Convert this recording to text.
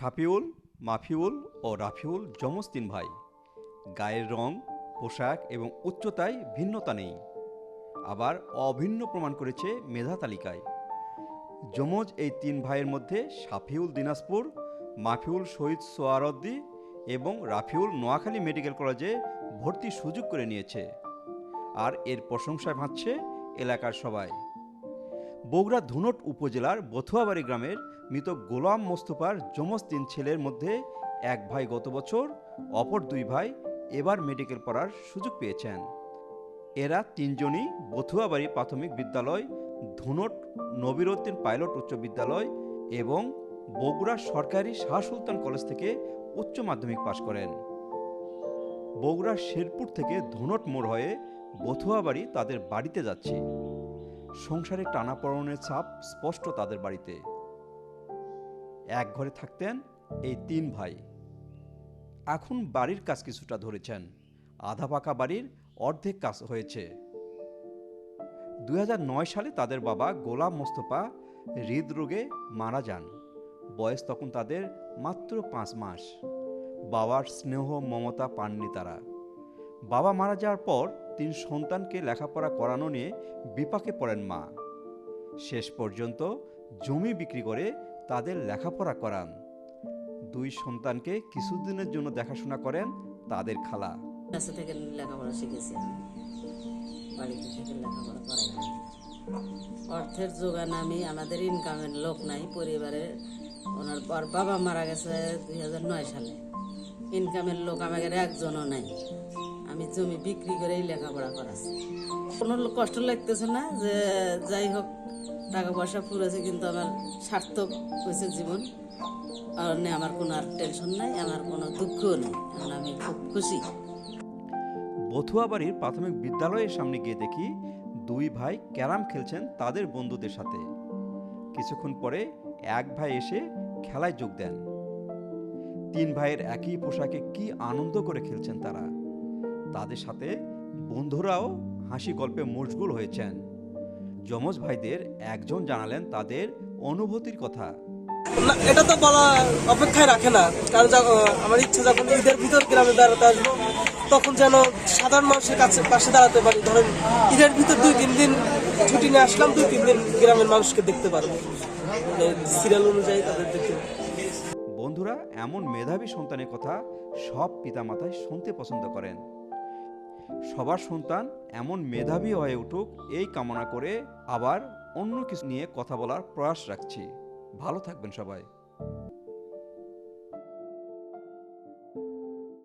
সাপিউল মাফিউল ও রাফিউল যমজ তিন ভাই। গায়ের রং, পোশাক এবং উচ্চতায় ভিন্নতা নেই। আবার অভিন্ন প্রমাণ করেছে মেধা তালিকায়। যমজ এই তিন ভাইয়ের মধ্যে সাফিউল দিনাজপুর, মাফিউল শহীদ সোয়ারদ্দি এবং রাফিউল নোয়াখালী মেডিকেল কলেজে ভর্তির সুযোগ করে নিয়েছে। আর এর প্রশংসায় ভাঁজছে এলাকার সবাই। বগুড়া ধুনট উপজেলার বথুয়াবাড়ি গ্রামের মৃত গোলাম মোস্তফার যমজ তিন ছেলের মধ্যে এক ভাই গত বছর, অপর দুই ভাই এবার মেডিকেল পড়ার সুযোগ পেয়েছেন। এরা তিনজনই বথুয়াবাড়ি প্রাথমিক বিদ্যালয়, ধুনট নবিরুদ্দিন পাইলট উচ্চ বিদ্যালয় এবং বগুড়া সরকারি শাহ সুলতান কলেজ থেকে উচ্চ মাধ্যমিক পাশ করেন। বগুড়ার শেরপুর থেকে ধুনট মোড় হয়ে বথুয়াবাড়ি তাদের বাড়িতে যাচ্ছে। সংসারে টানাপড়নের ছাপ স্পষ্ট তাদের বাড়িতে। এক ঘরে থাকতেন এই তিন ভাই। এখন বাড়ির কাজ কিছুটা ধরেছেন। আধা পাকা বাড়ির অর্ধেক কাজ হয়েছে। দুই হাজার নয় সালে তাদের বাবা গোলাম মোস্তফা হৃদরোগে মারা যান। বয়স তখন তাদের মাত্র পাঁচ মাস। বাবার স্নেহ মমতা পাননি তারা। বাবা মারা যাওয়ার পর তিন সন্তানকে লেখাপড়া করানো নিয়ে বিপাকে পড়েন মা। শেষ পর্যন্ত জমি বিক্রি করে তাদের লেখাপড়া করান। দুই সন্তানকে কিছুদিনের জন্য দেখাশোনা করেন তাদের খালা। কাছে থেকে লেখাপড়া শিখেছি আমি। থেকে লেখাপড়া অর্থের যোগান আমি, আমাদের ইনকামের লোক নাই, পরিবারে ওনার পর বাবা মারা গেছে দুই সালে। ইনকামের লোক আমাদের একজনও নাই। আমি জমি বিক্রি করেই লেখাপড়া করাচ্ছি। কোনো কষ্ট লাগতেছে না যে যাই হোক, টাকা পয়সা ফুরেছে কিন্তু আমার সার্থক হয়েছে জীবন। আর আমার কোনো আর টেনশন নাই, আমার কোনো দুঃখও নেই। এখন আমি খুব খুশি। বথুয়াবাড়ির প্রাথমিক বিদ্যালয়ের সামনে গিয়ে দেখি দুই ভাই ক্যারাম খেলছেন তাদের বন্ধুদের সাথে। কিছুক্ষণ পরে এক ভাই এসে খেলায় যোগ দেন। তিন ভাইয়ের একই পোশাকে কি আনন্দ করে খেলছেন তারা। তাদের সাথে বন্ধুরাও হাসি গল্পে মশগুল হয়েছেন। যমজ ভাইদের একজন জানালেন তাদের অনুভূতির কথা। না এটা তো বলা অপেক্ষায় রাখে না। কারণ আমার ইচ্ছা যখন ঈদের ভিতর গ্রামে বেড়াতে আসব তখন যেন সাধারণ মানুষের কাছে পাশে দাঁড়াতে পারি। ধরেন ঈদের ভিতর দুই তিন দিন ছুটি নিয়ে আসলাম দুই তিন দিন গ্রামের মানুষকে দেখতে পারব। মানে সিরিয়াল অনুযায়ী তাদের দেখতে বন্ধুরা এমন মেধাবী সন্তানের কথা সব পিতামাতাই শুনতে পছন্দ করেন। সবার সন্তান এমন মেধাবী হয়ে উঠুক, এই কামনা করে আবার অন্য কিছু নিয়ে কথা বলার প্রয়াস রাখছি। ভালো থাকবেন সবাই।